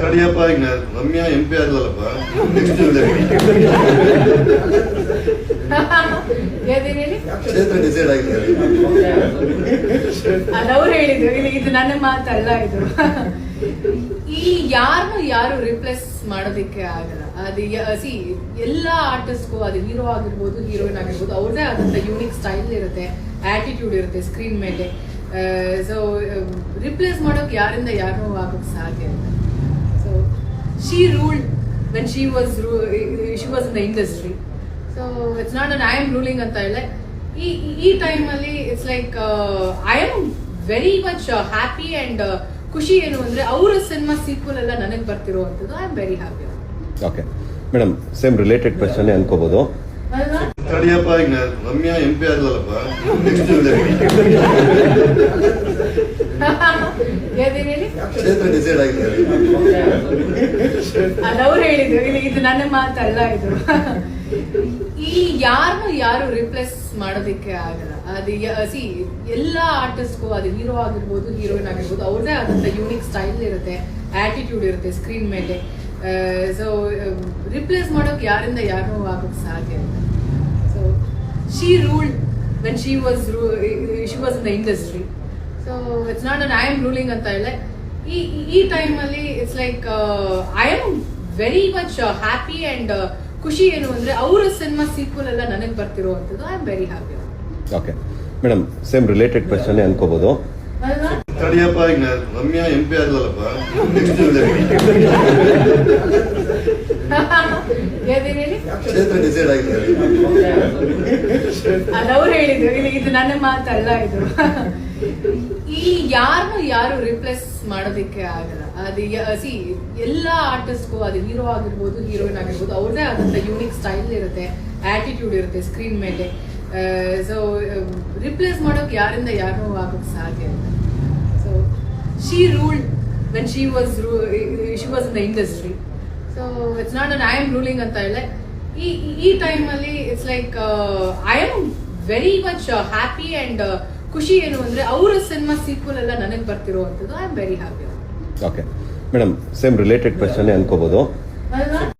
ತಡಿಯಪ್ಪ ಈಗ Ramya M P ಆಗ್ಲಲ್ಲಪ್ಪ ಕ್ಷೇತ್ರ decide ಆಗಿದೆ. ಹೇಳಿದ್ರು. ಇಲ್ಲಿ ಇದು ನನ್ನ ಮಾತಲ್ಲ ಇದು. ಈ ಯಾರನ್ನು ಯಾರು ರಿಪ್ಲೇಸ್ ಮಾಡೋದಿಕ್ಕೆ ಆಗಲ್ಲ. ಅದು ಸಿ ಎಲ್ಲ ಆರ್ಟಿಸ್ಟ್ಗೂ ಅದು ಹೀರೋ ಆಗಿರ್ಬೋದು ಹೀರೋಯಿನ್ ಆಗಿರ್ಬೋದು ಅವ್ರದೇ ಆದಂತ ಯೂನಿಕ್ ಸ್ಟೈಲ್ ಇರುತ್ತೆ ಆಟಿಟ್ಯೂಡ್ ಇರುತ್ತೆ ಸ್ಕ್ರೀನ್ ಮೇಲೆ. ಸೊ ರಿಪ್ಲೇಸ್ ಮಾಡೋಕೆ ಯಾರಿಂದ ಯಾರು ಆಗೋಕ್ಕೆ ಸಾಧ್ಯ ಇಲ್ಲ. So she ruled when she was she was in the industry so it's not an I am ruling ಅಂತ ಹೇಳಿ ಈ ಈ ಟೈಮಲ್ಲಿ it's like I am very much happy and ಖುಷಿ ಏನು ಅಂದರೆ ಅವರ ಸಿನಿಮಾ ಸೀಕ್ವಲ್ ಎಲ್ಲ ನನಗೆ ಬರ್ತಿರುವಂಥದ್ದು. I am very happy okay madam same related question ಅನ್ಕೋಬಹುದು ತಡಿಯಪ್ಪ ಈಗ ರಮ್ಯಾ ಎಂ ಪಿ ಹೇಳಿ ಕ್ಷೇತ್ರ ಡಿಸೈಡ್ ಆಗಿದೆ ಅದು ಅವ್ರು ಹೇಳಿದ್ರು. ಇಲ್ಲಿ ಇದು ನನ್ನ ಮಾತಲ್ಲ ಇದು. ಈ ಯಾರನ್ನು ಯಾರು ರಿಪ್ಲೇಸ್ ಮಾಡೋದಕ್ಕೆ ಆಗಲ್ಲ. ಅದು ಸಿ ಎಲ್ಲ ಆರ್ಟಿಸ್ಟ್ಗೂ ಅದು ಹೀರೋ ಆಗಿರ್ಬೋದು ಹೀರೋಯಿನ್ ಆಗಿರ್ಬೋದು ಅವ್ರದೇ ಆದಂತ ಯೂನಿಕ್ ಸ್ಟೈಲ್ ಇರುತ್ತೆ ಆಟಿಟ್ಯೂಡ್ ಇರುತ್ತೆ ಸ್ಕ್ರೀನ್ ಮೇಲೆ. ಸೊ ರಿಪ್ಲೇಸ್ ಮಾಡೋಕೆ ಯಾರಿಂದ ಯಾರು ಆಗೋಕ್ ಸಾಧ್ಯ ಇಲ್ಲ. So she ruled when she was she was in the industry so it's not an I am ruling ಅಂತ ಹೇಳಿ ಈ ಈ ಟೈಮಲ್ಲಿ it's like I am very much happy and ಖುಷಿ ಏನು ಅಂದ್ರೆ ಅವರ ಸಿನಿಮಾ ಸೀಕ್ವಲ್ ಎಲ್ಲ ನನಗೆ ಬರ್ತಿರೋವಂಥದ್ದು. I am very happy okay madam same related question ಅನ್ಕೋಬಹುದು ತಡಿಯಪ್ಪ ಈಗ ರಮ್ಯಾ ಎಂ ಪಿ ಆಗ್ಲಲ್ಲಪ್ಪ. ಕ್ಷೇತ್ರ ಡಿಸೈಡ್ ಆಗಿದೆ ಇದು ನನ್ನ ಮಾತಲ್ಲ ಇದು. ಈ ಯಾರನ್ನು ಯಾರು ರಿಪ್ಲೇಸ್ ಮಾಡೋದಕ್ಕೆ ಆಗಲ್ಲ. ಅದು ಸಿ ಎಲ್ಲ ಆರ್ಟಿಸ್ಟ್ಗೂ ಅದು ಹೀರೋ ಆಗಿರ್ಬೋದು ಹೀರೋಯಿನ್ ಆಗಿರ್ಬೋದು ಅವ್ರದೇ ಆದಂತ ಯೂನಿಕ್ ಸ್ಟೈಲ್ ಇರುತ್ತೆ ಆಟಿಟ್ಯೂಡ್ ಇರುತ್ತೆ ಸ್ಕ್ರೀನ್ ಮೇಲೆ. ಸೊ ರಿಪ್ಲೇಸ್ ಮಾಡೋಕೆ ಯಾರಿಂದ ಯಾರು ಆಗೋಕೆ ಸಾಧ್ಯ ಇಲ್ಲ. So she ruled when she was she was in the industry so it's not an I am ruling ಅಂತ ಹೇಳಿ ಈ ಈ ಟೈಮಲ್ಲಿ it's like I am very much happy and ಖುಷಿ ಏನು ಅಂದ್ರೆ ಅವರ ಸಿನಿಮಾ ಸೀಕ್ವಲ್ ಎಲ್ಲ ನನಗೆ ಬರ್ತಿರೋವಂಥದ್ದು. I am very happy okay madam same related question ಅನ್ಕೋಬಹುದು